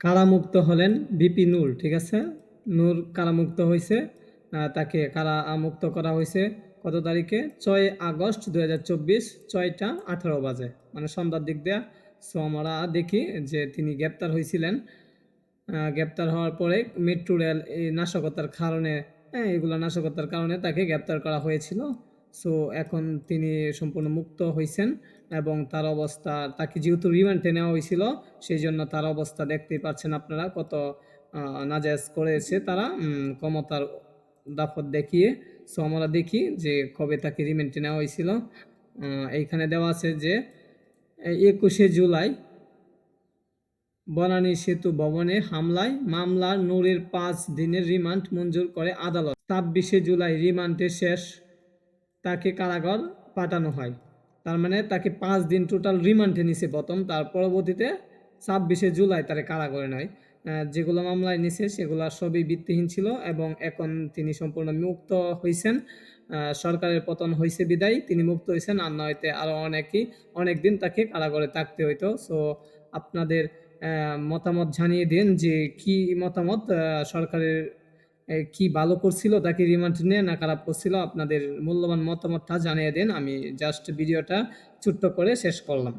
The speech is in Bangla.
কারামুক্ত হলেন বিপি নূর, ঠিক আছে? নূর কারামুক্ত হয়েছে তাকে কারা মুক্ত করা হয়েছে কত তারিখে? ছয় আগস্ট দু হাজার চব্বিশ, ছয়টা আঠারো বাজে। মানে সন্ধ্যার দিক দিয়ে। সো আমরা দেখি যে তিনি গ্রেপ্তার হয়েছিলেন। গ্রেপ্তার হওয়ার পরে মেট্রো রেল এই নাশকতার কারণে হ্যাঁ এগুলো নাশকতার কারণে তাকে গ্রেপ্তার করা হয়েছিল। সো এখন তিনি সম্পূর্ণ মুক্ত হয়েছেন এবং তার অবস্থা, তাকে যেহেতু রিমান্ডে নেওয়া হয়েছিল সেই জন্য তার অবস্থা দেখতেই পাচ্ছেন আপনারা কত নাজায়েজ করেছে তারা ক্ষমতার দাফত দেখিয়ে। সো আমরা দেখি যে কবে তাকে রিমান্ডে নেওয়া হয়েছিল এইখানে দেওয়া আছে যে একুশে জুলাই বনানী সেতু ভবনে হামলায় মামলার নূরের পাঁচ দিনের রিমান্ড মঞ্জুর করে আদালত। ছাব্বিশে জুলাই রিমান্ডে শেষ তাকে কারাগার পাঠানো হয়। তার মানে তাকে পাঁচ দিন টোটাল রিমান্ডে নিছে প্রথম, তার পরবর্তীতে ছাব্বিশে জুলাই তারে কারাগারে নয়। যেগুলো মামলায় নিছে সেগুলো সবই ভিত্তিহীন ছিল এবং এখন তিনি সম্পূর্ণ মুক্ত হয়েছেন সরকারের পতন হয়েছে বিদায়, তিনি মুক্ত হয়েছেন আর নয়তে আরও অনেকেই অনেক দিন তাকে কারাগারে থাকতে হইতো। সো আপনাদের মতামত জানিয়ে দিন যে কি মতামত সরকারের কি ভালো করছিল তাকে রিমান্ড নিয়ে না খারাপ করছিল আপনাদের মূল্যবান মতামতটা জানিয়ে দেন। আমি জাস্ট ভিডিওটা ছোট্ট করে শেষ করলাম।